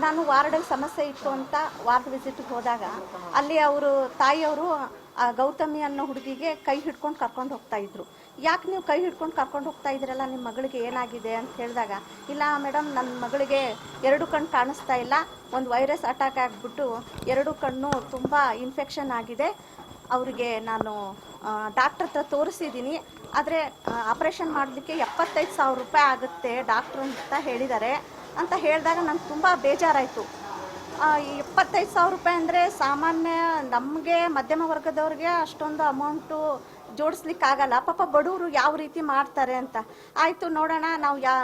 ನಾನು ವಾರ್ಡಲ್ಲಿ ಸಮಸ್ಯೆ ಇತ್ತು ಅಂತ ವಾರ್ಡ್ ವಿಸಿಟ್ಗೆ ಹೋದಾಗ ಅಲ್ಲಿ ಅವರು ತಾಯಿಯವರು ಆ ಗೌತಮಿ ಅನ್ನೋ ಹುಡುಗಿಗೆ ಕೈ ಹಿಡ್ಕೊಂಡು ಕರ್ಕೊಂಡು ಹೋಗ್ತಾ ಇದ್ರು. ಯಾಕೆ ನೀವು ಕೈ ಹಿಡ್ಕೊಂಡು ಕರ್ಕೊಂಡು ಹೋಗ್ತಾ ಇದ್ರಲ್ಲ ನಿಮ್ಮ ಮಗಳಿಗೆ ಏನಾಗಿದೆ ಅಂತ ಹೇಳಿದಾಗ, ಇಲ್ಲ ಮೇಡಮ್ ನನ್ನ ಮಗಳಿಗೆ ಎರಡು ಕಣ್ಣು ಕಾಣಿಸ್ತಾ ಇಲ್ಲ. ಒಂದು ವೈರಸ್ ಅಟ್ಯಾಕ್ ಆಗಿಬಿಟ್ಟು ಎರಡು ಕಣ್ಣು ತುಂಬ ಇನ್ಫೆಕ್ಷನ್ ಆಗಿದೆ. ಅವರಿಗೆ ನಾನು ಡಾಕ್ಟ್ರ್ ಹತ್ರ ತೋರಿಸಿದ್ದೀನಿ ಆದರೆ ಆಪ್ರೇಷನ್ ಮಾಡಲಿಕ್ಕೆ ಎಪ್ಪತ್ತೈದು ಸಾವಿರ ರೂಪಾಯಿ ಆಗುತ್ತೆ ಡಾಕ್ಟ್ರ್ ಅಂತ ಹೇಳಿದ್ದಾರೆ. ಅಂತ ಹೇಳಿದಾಗ ನಂಗೆ ತುಂಬ ಬೇಜಾರಾಯಿತು. ಎಪ್ಪತ್ತೈದು ಸಾವಿರ ರೂಪಾಯಿ ಅಂದರೆ ಸಾಮಾನ್ಯ ನಮಗೆ ಮಧ್ಯಮ ವರ್ಗದವ್ರಿಗೆ ಅಷ್ಟೊಂದು ಅಮೌಂಟು ಜೋಡಿಸ್ಲಿಕ್ಕಾಗಲ್ಲ. ಪಾಪ ಬಡವರು ಯಾವ ರೀತಿ ಮಾಡ್ತಾರೆ ಅಂತ. ಆಯಿತು ನೋಡೋಣ, ನಾವು ಯಾ,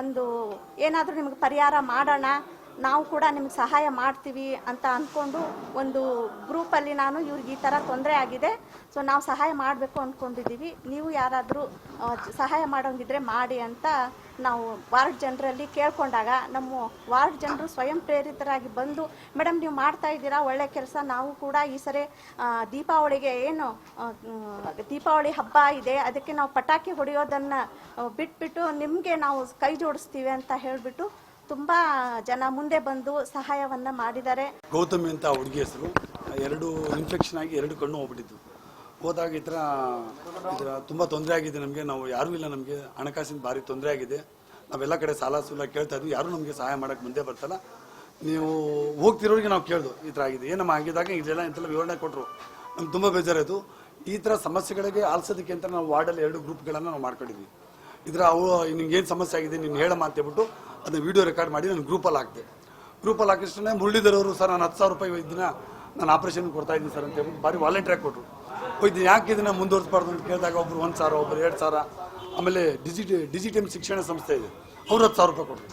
ಒಂದು ಏನಾದರೂ ನಿಮಗೆ ಪರಿಹಾರ ಮಾಡೋಣ. ನಾವು ಕೂಡ ನಿಮ್ಗೆ ಸಹಾಯ ಮಾಡ್ತೀವಿ ಅಂತ ಅಂದ್ಕೊಂಡು ಒಂದು ಗ್ರೂಪಲ್ಲಿ ನಾನು ಇವ್ರಿಗೆ ಈ ಥರ ತೊಂದರೆ ಆಗಿದೆ. ಸೊ ನಾವು ಸಹಾಯ ಮಾಡಬೇಕು ಅಂದ್ಕೊಂಡಿದ್ದೀವಿ ನೀವು ಯಾರಾದರೂ ಸಹಾಯ ಮಾಡೋಂಗಿದ್ರೆ ಮಾಡಿ ಅಂತ ನಾವು ವಾರ್ಡ್ ಜನರಲ್ಲಿ ಕೇಳ್ಕೊಂಡಾಗ ನಮ್ಮ ವಾರ್ಡ್ ಜನರು ಸ್ವಯಂ ಪ್ರೇರಿತರಾಗಿ ಬಂದು, ಮೇಡಮ್, ನೀವು ಮಾಡ್ತಾ ಇದ್ದೀರಾ? ಒಳ್ಳೆ ಕೆಲಸ. ನಾವು ಕೂಡ ಈ ಸರಿ ದೀಪಾವಳಿಗೆ ಏನು ದೀಪಾವಳಿ ಹಬ್ಬ ಇದೆ. ಅದಕ್ಕೆ ನಾವು ಪಟಾಕಿ ಹೊಡೆಯೋದನ್ನು ಬಿಟ್ಬಿಟ್ಟು ನಿಮಗೆ ನಾವು ಕೈ ಜೋಡಿಸ್ತೀವಿ ಅಂತ ಹೇಳಿಬಿಟ್ಟು ತುಂಬ ಜನ ಮುಂದೆ ಬಂದು ಸಹಾಯವನ್ನ ಮಾಡಿದ್ದಾರೆ. ಗೌತಮಿ ಅಂತ ಹುಡುಗಿ ಹೆಸರು. ಎರಡು ಇನ್ಫೆಕ್ಷನ್ ಆಗಿ ಎರಡು ಕಣ್ಣು ಹೋಗ್ಬಿಟ್ಟಿತ್ತು. ಹೋದಾಗ ಈ ಥರ ಥರ ತುಂಬ ತೊಂದರೆ ಆಗಿದೆ ನಮಗೆ. ನಾವು ಯಾರೂ ಇಲ್ಲ ನಮಗೆ. ಹಣಕಾಸಿನ ಭಾರಿ ತೊಂದರೆ ಆಗಿದೆ. ನಾವೆಲ್ಲ ಕಡೆ ಸಾಲ ಸೂಲ ಕೇಳ್ತಾ ಇದ್ವಿ. ಯಾರೂ ನಮಗೆ ಸಹಾಯ ಮಾಡೋಕ್ಕೆ ಮುಂದೆ ಬರ್ತಲ್ಲ ನೀವು ಹೋಗ್ತಿರೋರಿಗೆ ನಾವು ಕೇಳ್ದು ಈ ಥರ ಆಗಿದೆ. ಏನಮ್ಮ ಆಗಿದಾಗ ಇದೆಲ್ಲ ಇಂತೆಲ್ಲ ವಿವರಣೆ ಕೊಟ್ಟರು ನಮ್ಗೆ ತುಂಬ ಬೇಜಾರಾಯಿತು. ಈ ಥರ ಸಮಸ್ಯೆಗಳಿಗೆ ಆಲ್ಸೋದಕ್ಕೆ ಅಂತ ನಾವು ವಾರ್ಡಲ್ಲಿ ಎರಡು ಗ್ರೂಪ್ಗಳನ್ನು ನಾವು ಮಾಡ್ಕೊಂಡಿದ್ವಿ. ಇದರ ಅವು ನಿಮ್ಗೆ ಏನು ಸಮಸ್ಯೆ ಆಗಿದೆ, ನೀನು ಹೇಳಮ್ಮ ಅಂತ ಅದನ್ನ ವಿಡಿಯೋ ರೆಕಾರ್ಡ್ ಮಾಡಿ ನಾನು ಗ್ರೂಪಲ್ಲಿ ಹಾಕ್ದೆ. ಗ್ರೂಪಲ್ಲಿ ಹಾಕಿಷ್ಟೇ ಮುರಳೀಧರವರು ಸರ್, ನಾನು ಹತ್ತು ಸಾವಿರ ರೂಪಾಯಿ ಇದನ್ನ ನಾನು ಆಪರೇಷನ್ ಕೊಡ್ತಾ ಇದ್ದೀನಿ ಸರ್ ಅಂತ ಹೇಳ್ಬಿಟ್ಟು ಭಾರಿ ವಾಲಂಟಿಯರ್ ಕೊಟ್ಟರು ಹೋಯ್ತು ಯಾಕೆ ಇದನ್ನ ಮುಂದುವರಿಸಬಾರ್ದು ಅಂತ ಕೇಳಿದಾಗ ಒಬ್ರು ಒಂದು ಸಾವಿರ, ಒಬ್ರು ಎರಡು ಸಾವಿರ, ಆಮೇಲೆ ಡಿಜಿಟಿ, ಡಿಜಿಟಲ್ ಶಿಕ್ಷಣ ಸಂಸ್ಥೆ ಇದೆ. ಅವ್ರು ಹತ್ತು ಸಾವಿರ ರೂಪಾಯಿ ಕೊಟ್ಟರು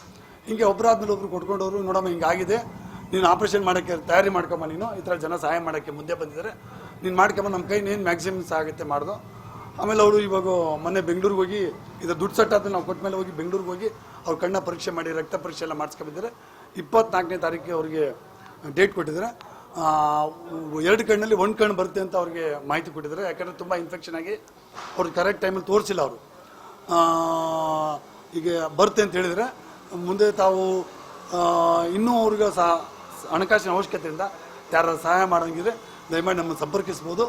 ಹಿಂಗೆ ಒಬ್ಬರಾದ್ಮೇಲೆ ಒಬ್ರು ಕೊಟ್ಕೊಂಡವರು, ನೋಡಮ್ಮ ಹಿಂಗಾಗಿದೆ ನೀನು ಆಪರೇಷನ್ ಮಾಡೋಕ್ಕೆ, ತಯಾರಿ ಮಾಡ್ಕೊಂಬ ನೀನು. ಈ ಥರ ಜನ ಸಹಾಯ ಮಾಡೋಕ್ಕೆ ಮುಂದೆ ಬಂದಿದ್ದಾರೆ. ನೀನು ಮಾಡ್ಕೊಂಬ ನಮ್ಮ ಕೈ ಏನು ಮ್ಯಾಕ್ಸಿಮಮ್ ಆಗುತ್ತೆ ಮಾಡ್ದು. ಆಮೇಲೆ ಅವರು ಇವಾಗ ಮೊನ್ನೆ ಬೆಂಗಳೂರಿಗೆ ಹೋಗಿ ಇದು ದುಡ್ಡು ಸೆಟ್ ಅದನ್ನು ನಾವು ಕೊಟ್ಟ ಮೇಲೆ ಹೋಗಿ ಬೆಂಗಳೂರಿಗೆ ಹೋಗಿ ಅವ್ರ ಕಣ್ಣ ಪರೀಕ್ಷೆ ಮಾಡಿ, ರಕ್ತ ಪರೀಕ್ಷೆ ಎಲ್ಲ ಮಾಡಿಸ್ಕೊಂಡಿದ್ದಾರೆ ಇಪ್ಪತ್ನಾಲ್ಕನೇ ತಾರೀಕಿಗೆ ಅವರಿಗೆ ಡೇಟ್ ಕೊಟ್ಟಿದ್ದಾರೆ. ಎರಡು ಕಣ್ಣಲ್ಲಿ ಒಂದು ಕಣ್ಣು ಬರುತ್ತೆ ಅಂತ ಅವ್ರಿಗೆ ಮಾಹಿತಿ ಕೊಟ್ಟಿದ್ದಾರೆ. ಯಾಕಂದರೆ ತುಂಬ ಇನ್ಫೆಕ್ಷನ್ ಆಗಿ ಅವ್ರಿಗೆ ಕರೆಕ್ಟ್ ಟೈಮಲ್ಲಿ ತೋರಿಸಿಲ್ಲ ಅವರು. ಈಗ ಬರುತ್ತೆ ಅಂತ ಹೇಳಿದರೆ, ಮುಂದೆ ತಾವು ಇನ್ನೂ ಅವ್ರಿಗೆ ಸಹ ಹಣಕಾಸಿನ ಅವಶ್ಯಕತೆಯಿಂದ ಯಾರು ಸಹಾಯ ಮಾಡೋಂಗಿದ್ರೆ ದಯಮಾಡಿ ನಮ್ಮನ್ನು ಸಂಪರ್ಕಿಸ್ಬೋದು.